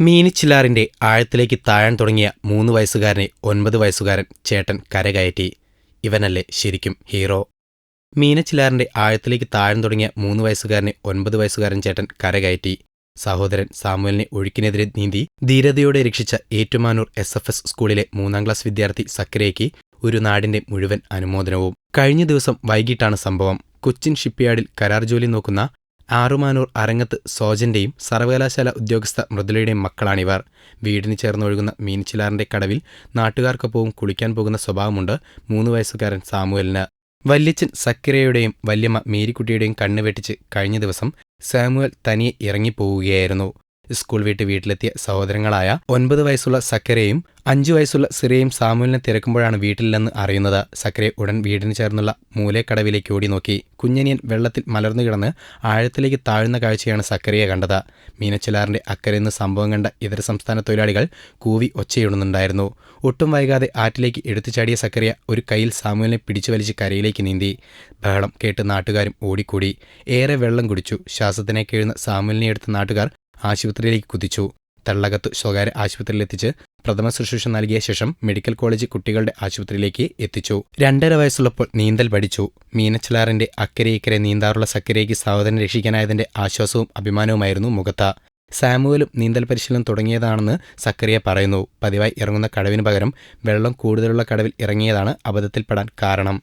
മീനിച്ചിലാറിന്റെ ആഴത്തിലേക്ക് താഴാൻ തുടങ്ങിയ മൂന്ന് വയസ്സുകാരനെ ഒൻപത് വയസ്സുകാരൻ ചേട്ടൻ കരകയറ്റി. ഇവനല്ലേ ശരിക്കും ഹീറോ? മീനച്ചിലാറിന്റെ ആഴത്തിലേക്ക് താഴാൻ തുടങ്ങിയ മൂന്ന് വയസ്സുകാരനെ ഒൻപത് വയസ്സുകാരൻ ചേട്ടൻ കരകയറ്റി. സഹോദരൻ സാമുവലിനെ ഒഴുക്കിനെതിരെ നീന്തി ധീരതയോടെ രക്ഷിച്ച ഏറ്റുമാനൂർ എസ് എഫ് എസ് സ്കൂളിലെ മൂന്നാം ക്ലാസ് വിദ്യാർത്ഥി സക്കരയ്ക്ക് ഒരു നാടിന്റെ മുഴുവൻ അനുമോദനവും. കഴിഞ്ഞ ദിവസം വൈകിട്ടാണ് സംഭവം. കൊച്ചിൻ ഷിപ്പ്യാർഡിൽ കരാർ ജോലി നോക്കുന്ന ആറുമാനൂർ അരങ്ങത്ത് സോജന്റെയും സർവകലാശാല ഉദ്യോഗസ്ഥ മൃദുലയുടെയും മക്കളാണിവർ. വീടിന് ചേർന്നൊഴുകുന്ന മീനച്ചിലാറിന്റെ കടവിൽ നാട്ടുകാർക്കൊപ്പവും കുളിക്കാൻ പോകുന്ന സ്വഭാവമുണ്ട് മൂന്ന് വയസ്സുകാരൻ സാമുവലിന്. വല്യച്ഛൻ സക്കിരയുടെയും വല്യമ്മ മേരിക്കുട്ടിയുടെയും കണ്ണുവെട്ടിച്ച് കഴിഞ്ഞ ദിവസം സാമുവൽ തനിയെ ഇറങ്ങിപ്പോവുകയായിരുന്നു. സ്കൂൾ വിട്ട് വീട്ടിലെത്തിയ സഹോദരങ്ങളായ ഒൻപത് വയസ്സുള്ള സക്കരയും അഞ്ചു വയസ്സുള്ള സിറയും സാമൂലിനെ തിരക്കുമ്പോഴാണ് വീട്ടിലില്ലെന്ന് അറിയുന്നത്. സക്കരെ ഉടൻ വീടിന് ചേർന്നുള്ള മൂലേക്കടവിലേക്ക് ഓടി നോക്കി. കുഞ്ഞനിയൻ വെള്ളത്തിൽ മലർന്നു കിടന്ന് ആഴത്തിലേക്ക് താഴ്ന്ന കാഴ്ചയാണ് സക്കരയെ കണ്ടത്. മീനച്ചിലാറിന്റെ അക്കരയിൽ സംഭവം കണ്ട ഇതര സംസ്ഥാന തൊഴിലാളികൾ കൂവി ഒച്ചയിടുന്നുണ്ടായിരുന്നു. ഒട്ടും വൈകാതെ ആറ്റിലേക്ക് എടുത്തുചാടിയ സക്കറിയ ഒരു കയ്യിൽ സാമൂലിനെ പിടിച്ചു വലിച്ച് കരയിലേക്ക് നീന്തി. ബഹളം കേട്ട് നാട്ടുകാരും ഓടിക്കൂടി. ഏറെ വെള്ളം കുടിച്ചു. ശ്വാസത്തിനെ കീഴുന്ന സാമൂലിനെ എടുത്ത നാട്ടുകാർ ആശുപത്രിയിലേക്ക് കുതിച്ചു. തള്ളകത്ത് സ്വകാര്യ ആശുപത്രിയിലെത്തിച്ച് പ്രഥമ ശുശ്രൂഷ നൽകിയ ശേഷം മെഡിക്കൽ കോളേജ് കുട്ടികളുടെ ആശുപത്രിയിലേക്ക് എത്തിച്ചു. രണ്ടര വയസ്സുള്ളപ്പോൾ നീന്തൽ പഠിച്ചു. മീനച്ചിലാറിന്റെ അക്കരെ ഇക്കരെ നീന്താറുള്ള സക്കരയ്ക്ക് സഹോദരൻ രക്ഷിക്കാനായതിന്റെ ആശ്വാസവും അഭിമാനവുമായിരുന്നു മുഖത്ത. സാമുവലും നീന്തൽ പരിശീലനം തുടങ്ങിയതാണെന്ന് സക്കറിയ പറയുന്നു. പതിവായി ഇറങ്ങുന്ന കടവിന് പകരം വെള്ളം കൂടുതലുള്ള കടവിൽ ഇറങ്ങിയതാണ് അബദ്ധത്തിൽപ്പെടാൻ കാരണം.